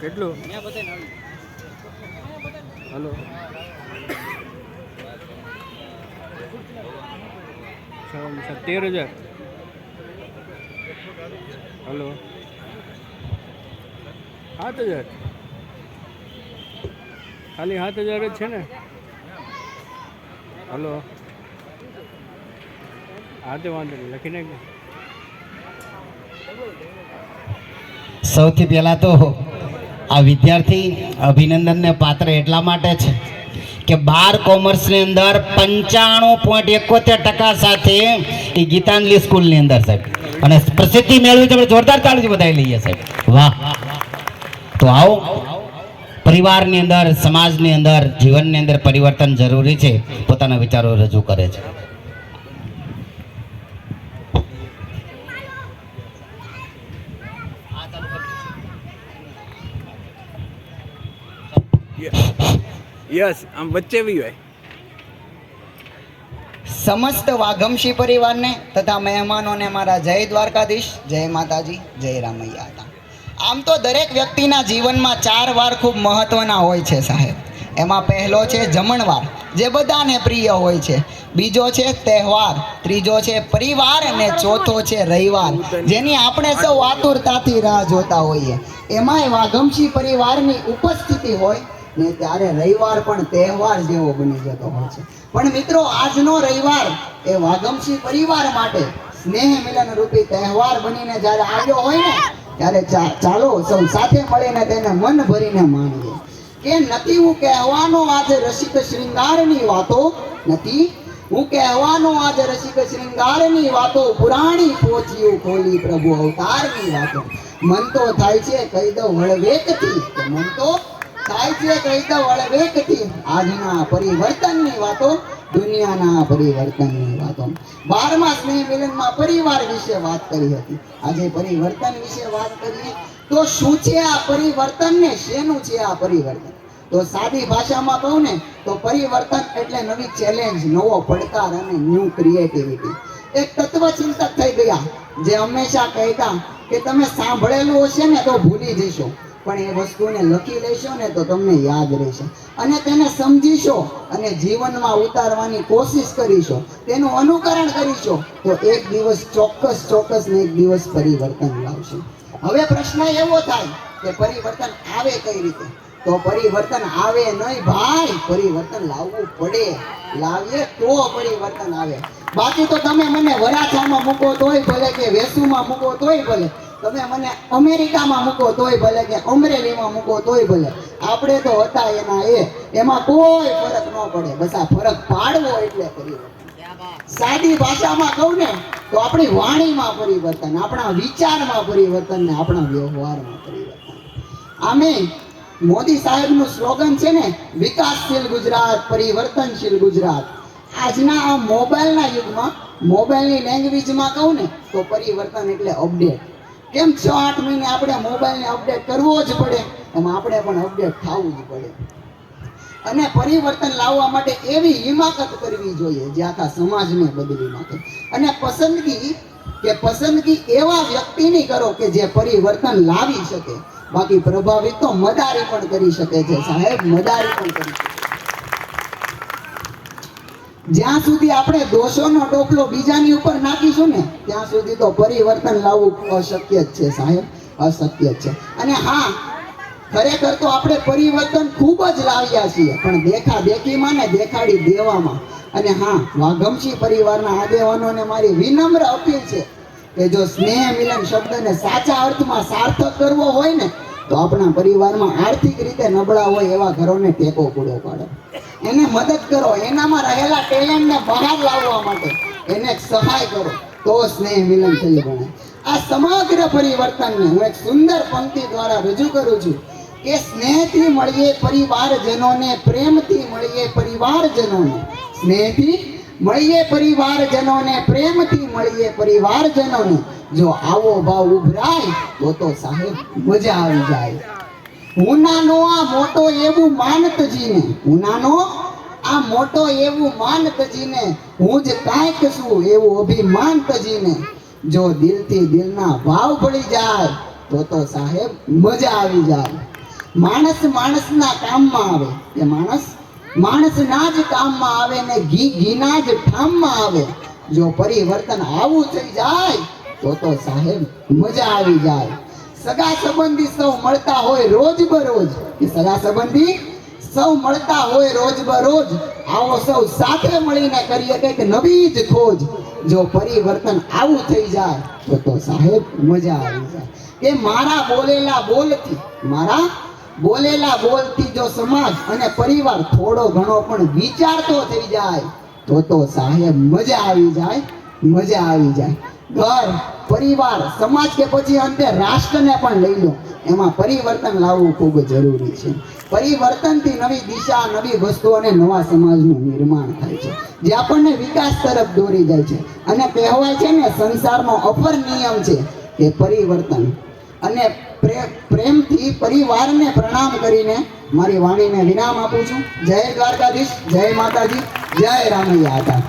કેટલું? હલો. તેર હજાર. હલો. સાત હજાર. ખાલી સાત હજાર જ છે ને? હલો. હા તે વાંધો નહીં. લખી નાખ સૌથી પહેલાં તો આ વિદ્યાર્થી અભિનંદનને પાત્ર એટલા માટે છે કે બાર કોમર્સની અંદર પંચાણું પોઈન્ટ એકોતેર ટકા સાથે એ ગીતાંજલિ સ્કૂલની અંદર સાહેબ. અને પ્રસિદ્ધિ મેળવી તમે જોરદાર તાળીથી બધાઈ લઈએ સાહેબ. વાહ. તો આવો. પરિવારની અંદર, સમાજની અંદર, જીવનની અંદર પરિવર્તન જરૂરી છે, પોતાના વિચારો રજૂ કરે છે. યસ આમ વચ્ચે બી હોય. સમસ્ત વાઘમશી પરિવારને તથા મહેમાનોને મારા જય દ્વારકાધીશ, જય માતાજી, જય રામૈયા આમ તો દરેક વ્યક્તિના જીવનમાં ચાર વાર ખૂબ મહત્વના હોય છે સાહેબ. એમાં પહેલો છે જમણવાર, જે બધાને પ્રિય હોય છે. બીજો છે તહેવાર, ત્રીજો છે પરિવાર અને ચોથો છે રવિવાર, જેની આપણે સૌ આતુરતાથી રાહ જોતા હોઈએ. એમાંય વાઘમશી પરિવારની ઉપસ્થિતિ હોય ને ત્યારે રવિવાર પણ તહેવાર જેવો બની જતો હોય છે. પણ મિત્રો, આજનો રવિવાર એ વાગમસી પરિવાર માટે સ્નેહ મિલન રૂપી તહેવાર બનીને જ્યારે આવ્યો હોય ને, ત્યારે ચાલો સૌ સાથે મળીને તેને મન ભરીને માણીએ. કે નથી હું કહેવાનો આજે રસિક શૃંગારની વાતો, નથી હું કહેવાનો આજે રસિક શૃંગારની વાતો, પુરાણી પોચિયું ખોલી પ્રભુ અવતારની વાતો. મન તો થાય છે, કહી દઉં હળવેકથી મન તો છે કહી દઉં હળવેકથી આજના પરિવર્તનની વાતો, દુનિયાના પરિવર્તનની વાતો. આજે પરિવર્તન વિશે વાત કરીએ શું છે આ પરિવર્તન શેનું છે આ પરિવર્તન? તો સાદી ભાષામાં કહું ને, તો પરિવર્તન એટલે નવી ચેલેન્જ નવો પડકાર અને ન્યૂ ક્રિએટિવિટી એક તત્વચિંતક થઈ ગયા, જે હંમેશા કહેતા કે તમે સાંભળેલું હશે ને તો ભૂલી જશો. પણ એ વસ્તુને લખી લેશો ને તો તમને યાદ રહેશે. અને તેને સમજીશો અને જીવનમાં ઉતારવાની કોશિશ કરીશો, તેનું અનુકરણ કરીશો, તો એક દિવસ ચોક્કસ ચોક્કસ ને એક દિવસ પરિવર્તન લાવશે. હવે પ્રશ્ન એવો થાય કે પરિવર્તન આવે કઈ રીતે? તો પરિવર્તન આવે નહીં ભાઈ, પરિવર્તન લાવવું પડે. લાવીએ તો પરિવર્તન આવે. બાકી તો તમે મને વરાછામાં મૂકો તોય ભલે કે વેસુમાં મૂકો તોય ભલે. તમે મને અમેરિકામાં મૂકો તોય ભલે કે અમરેલીમાં મૂકો તોય ભલે. આપણે તો હતા એના એ. એમાં કોઈ ફરક ન પડે. બસ આ ફરક પાડવો એટલે કરી સાદી ભાષામાં કહું ને, તો આપણી વાણીમાં પરિવર્તન, આપણા વિચારમાં પરિવર્તન ને આપણા વ્યવહારમાં પરિવર્તન. આમે મોદી સાહેબનું સ્લોગન છે ને, વિકાસશીલ ગુજરાત, પરિવર્તનશીલ ગુજરાત. આજના આ મોબાઈલના યુગમાં, મોબાઈલની લેંગ્વેજમાં કહું ને, તો પરિવર્તન એટલે અપડેટ કેમ છ, આઠ મહિને આપણે મોબાઈલને અપડેટ કરવો જ પડે? એમાં આપણે પણ અપડેટ થવું જ પડે. અને પરિવર્તન લાવવા માટે એવી હિમાકત કરવી જોઈએ જે આખા સમાજને બદલી નાખે. અને પસંદગી, કે પસંદગી એવા વ્યક્તિની કરો કે જે પરિવર્તન લાવી શકે. બાકી પ્રભાવિત તો મદારી પણ કરી શકે છે. સાહેબ, મદારી પણ કરી શકે. જ્યાં સુધી આપણે દોષોનો ટોપલો બીજાની ઉપર નાખીશું ને, ત્યાં સુધી તો પરિવર્તન લાવવું અશક્ય જ છે સાહેબ, અશક્ય છે. અને હા, ખરેખર તો આપણે પરિવર્તન ખૂબ જ લાવ્યા છીએ, પણ દેખા દેખીમાં ને દેખાડી દેવામાં. અને હા વાઘમસી પરિવારના આગેવાનોને મારી વિનમ્ર અપીલ છે કે જો સ્નેહ મિલન શબ્દને સાચા અર્થમાં સાર્થક કરવો હોય ને તો આપણા પરિવારમાં આર્થિક રીતે નબળા હોય એવા ઘરોને ટેકો પૂરો પાડો. એને મદદ કરો, એનામાં રહેલા ટેલેન્ટને બહાર લાવવા માટે એને સહાય કરો, તો સ્નેહ મિલન થઈ બને આ સમગ્ર પરિવર્તનને હું એક સુંદર પંક્તિ દ્વારા રજૂ કરું છું કે સ્નેહથી મળીએ પરિવારજનોને, પ્રેમથી મળીએ પરિવારજનોને, સ્નેહથી મળીએ પરિવારજનોને, પ્રેમથી મળીએ પરિવારજનોને જો આવો ભાવ ઉભરાય, તો તો સાહેબ મજા આવી જાય. ઉનાનો આ મોટો એવું માનતજીને, ઉનાનો આ મોટો એવું માનતજીને, હું જ કાંઈક છું એવું અભિમાન જો દિલથી દિલના ભાવ પડી જાય, તો તો સાહેબ મજા આવી જાય. માણસ માણસના કામમાં આવે. એ માણસ માણસના જ કામમાં આવે ને ઘી ઘીના જ ઠામમાં આવે. જો પરિવર્તન આવું થઈ જાય તો તો સાહેબ, મજા આવી જાય. સગા સંબંધી સૌ મળતા હોય રોજ બરોજ. કે સગા સંબંધી સૌ મળતા હોય રોજ બરોજ. આવો સૌ સાથે મળીને કરીએ કંઈક નવી જ ખોજ. જો પરિવર્તન આવું થઈ જાય, તો તો સાહેબ, મજા આવી જાય. કે મારા બોલેલા બોલથી, મારા બોલેલા બોલથી જો સમાજ અને પરિવાર થોડો ઘણો પણ વિચારતો થઈ જાય, તો તો સાહેબ, મજા આવી જાય, મજા આવી જાય. ઘર, પરિવાર, સમાજ કે પછી અંતે રાષ્ટ્રને પણ લઈ લો. એમાં પરિવર્તન લાવવું ખૂબ જરૂરી છે. પરિવર્તનથી નવી દિશા, નવી વસ્તુ અને નવા સમાજનું નિર્માણ થાય છે. જે આપણને વિકાસ તરફ દોરી જાય છે. અને કહેવાય છે ને સંસારનો અપર નિયમ છે કે પરિવર્તન. અને પ્રે- પ્રેમથી પરિવારને પ્રણામ કરીને મારી વાણીને વિરામ આપું છું. જય દ્વારકાધીશ, જય માતાજી, જય રામૈયા હતા